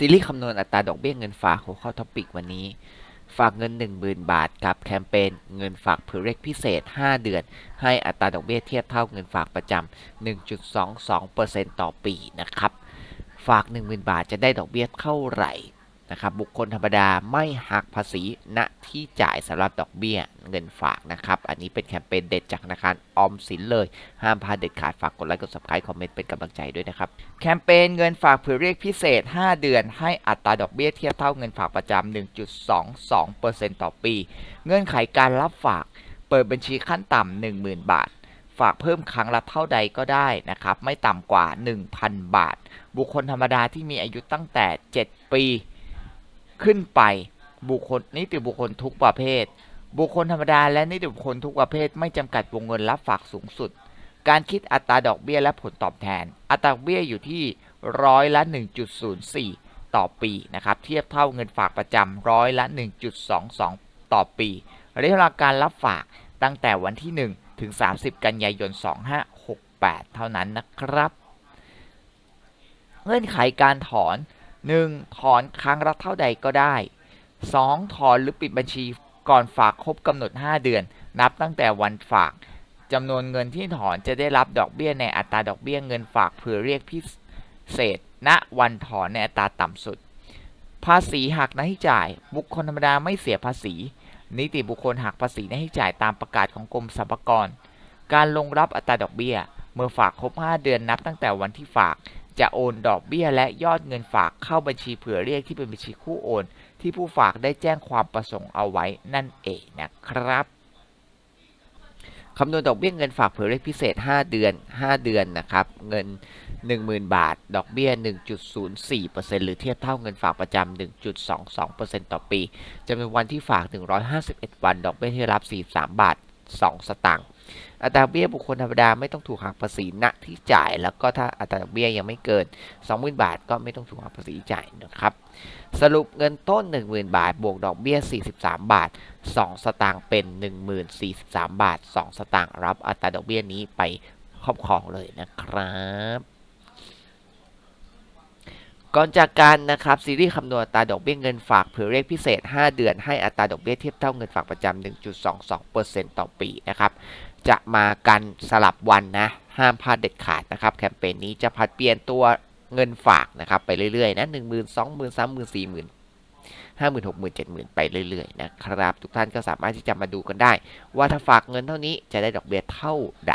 ซีรีส์คำนวณอัตราดอกเบี้ยเงินฝากหัวข้อท็อปิกวันนี้ ฝากเงิน 10,000 บาทกับแคมเปญเงินฝากเผื่อเรกพิเศษ 5 เดือน ให้อัตราดอกเบี้ยเทียบเท่าเงินฝากประจำ1.22%ต่อปีนะครับ ฝาก 10,000 บาทจะได้ดอกเบี้ยเท่าไหร่ นะครับบุคคลธรรมดาไม่หักภาษีณที่จ่ายสำหรับดอกเบี้ยเงินฝากนะครับ อันนี้เป็นแคมเปญเด็ดจากธนาคารออมสินเลย ห้ามพลาดเด็ดขาดฝากกดไลค์กด subscribe คอมเมนต์เป็นกำลังใจด้วยนะครับ แคมเปญเงินฝากเผื่อเรียกพิเศษ 5 เดือน ให้อัตราดอกเบี้ยเทียบเท่าเงินฝากประจำ 1.22%ต่อปี เงื่อนไขการรับฝาก เปิดบัญชีขั้นต่ำ10,000 บาทฝากเพิ่มครั้งละเท่าใดก็ได้นะครับ ไม่ต่ำกว่า 1,000 บาท บุคคลธรรมดาที่มีอายุตั้งแต่ 7 ปี ขึ้นไปบุคคลนิติบุคคลทุกประเภท บุคคลธรรมดาและนิติบุคคลทุกประเภท ไม่จำกัดวงเงินรับฝากสูงสุด การคิดอัตราดอกเบี้ยและผลตอบแทน อัตราดอกเบี้ยอยู่ที่ร้อยละ 1.04 ต่อปีนะครับเทียบเท่าเงินฝากประจำร้อยละ 1.22 ต่อปีระยะเวลาการรับฝากตั้งแต่วันที่ 1 ถึง 30 กันยายน 2568 เท่านั้นนะครับ เงื่อนไขการถอน 1. ถอนครั้งละเท่าใดก็ได้ 2. ถอนหรือปิดบัญชีก่อนฝากครบกำหนด 5 เดือน นับตั้งแต่วันฝากจำนวนเงินที่ถอนจะได้รับดอกเบี้ยในอัตราดอกเบี้ยเงินฝากเผื่อเรียกพิเศษ ณ วันถอนในอัตราต่ำสุด ภาษีหักหน้าที่จ่าย บุคคลธรรมดาไม่เสียภาษี นิติบุคคลหักภาษีหน้าที่จ่ายตามประกาศของกรมสรรพากร การลงรับอัตราดอกเบี้ย เมื่อฝากครบ 5 เดือนนับตั้งแต่วันที่ฝาก จะโอนดอกเบี้ยและยอดเงินฝากเข้าบัญชีเผื่อเรียกที่เป็นบัญชีคู่โอน ที่ผู้ฝากได้แจ้งความประสงค์เอาไว้นั่นเองนะครับคำนวณดอกเบี้ยเงินฝากเผื่อเรียกพิเศษ 5 เดือน 5 เดือนนะครับ เงิน 10,000 บาท ดอกเบี้ย 1.04%หรือเทียบเท่าเงินฝากประจำ 1.22%ต่อปีจำนวนวันที่ฝาก 151 วัน ดอกเบี้ยที่รับ 43 บาท 2 สตางค์อัตราเบี้ยบุคคลธรรมดาไม่ต้องถูกหักภาษีณที่จ่าย แล้วก็ถ้าอัตราดอกเบี้ยยังไม่เกิน20,000 บาท ก็ไม่ต้องถูกหักภาษีจ่ายนะครับ สรุปเงินต้น 10,000 บาท บวกดอกเบี้ย 43 บาท 2 สตางค์เป็น 10,043 บาท 2 สตางค์รับอัตราดอกเบี้ยนี้ไปครอบครองเลยนะครับ ก่อนจากการนะครับซีรีส์คำนวณอัตราดอกเบี้ยเงินฝากเผื่อเรียกพิเศษ 5 เดือนให้อัตราดอกเบี้ยเทียบเท่าเงินฝากประจำ 1.22%ต่อปีนะครับจะมากันสลับวันนะห้ามพลาดเด็ดขาดนะครับแคมเปญนี้จะผัดเปลี่ยนตัวเงินฝากนะครับไปเรื่อยๆนะหนึ่งหมื่นสองหมื่นสามหมื่นสี่หมื่นห้าหมื่นหกหมื่นเจ็ดหมื่นไปเรื่อยๆนะครับทุกท่านก็สามารถที่จะมาดูกันได้ ว่าถ้าฝากเงินเท่านี้จะได้ดอกเบี้ยเท่าใด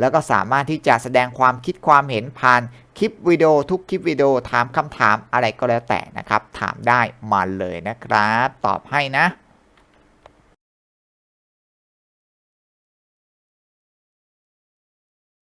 แล้วก็สามารถที่จะแสดงความคิดความเห็นผ่านคลิปวิดีโอทุกคลิปวิดีโอถามคำถามอะไรก็แล้วแต่นะครับ ถามได้มาเลยนะครับ ตอบให้นะ